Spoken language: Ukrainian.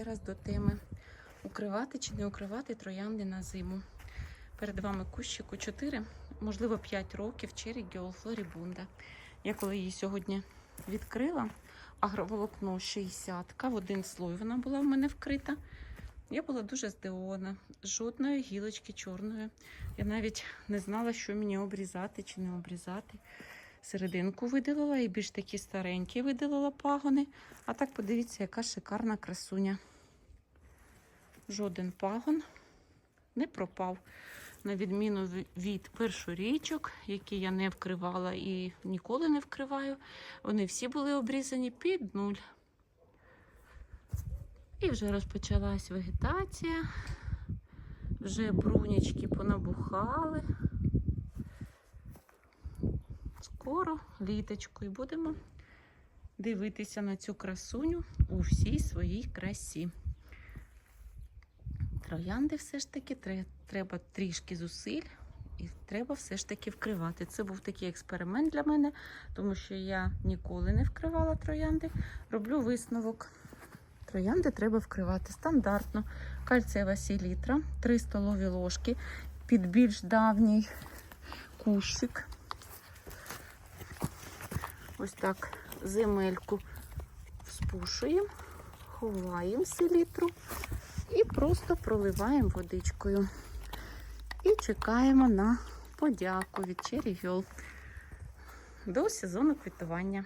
Зараз до теми укривати чи не укривати троянди на зиму. Перед вами кущику 4, можливо 5 років Cherry Girl Floribunda. Я коли її сьогодні відкрила, агроволокно 60 в один слой вона була в мене вкрита. Я була дуже здивована. Жодної гілочки чорної. Я навіть не знала, що мені обрізати чи не обрізати. Серединку видалила і більш такі старенькі видалила пагони. А так подивіться, яка шикарна красуня. Жоден пагон не пропав. На відміну від першорічок, які я не вкривала і ніколи не вкриваю. Вони всі були обрізані під нуль. І вже розпочалась вегетація. Вже брунячки понабухали. Скоро літочко і будемо дивитися на цю красуню у всій своїй красі. Троянди все ж таки треба трішки зусиль і треба все ж таки вкривати. Це був такий експеримент для мене, тому що я ніколи не вкривала троянди. Роблю висновок. Троянди треба вкривати стандартно. Кальцієва селітра, 3 столові ложки під більш давній кущик. Ось так земельку вспушуємо, ховаємо селітру і просто проливаємо водичкою. І чекаємо на подяку від Girl до сезону квітування.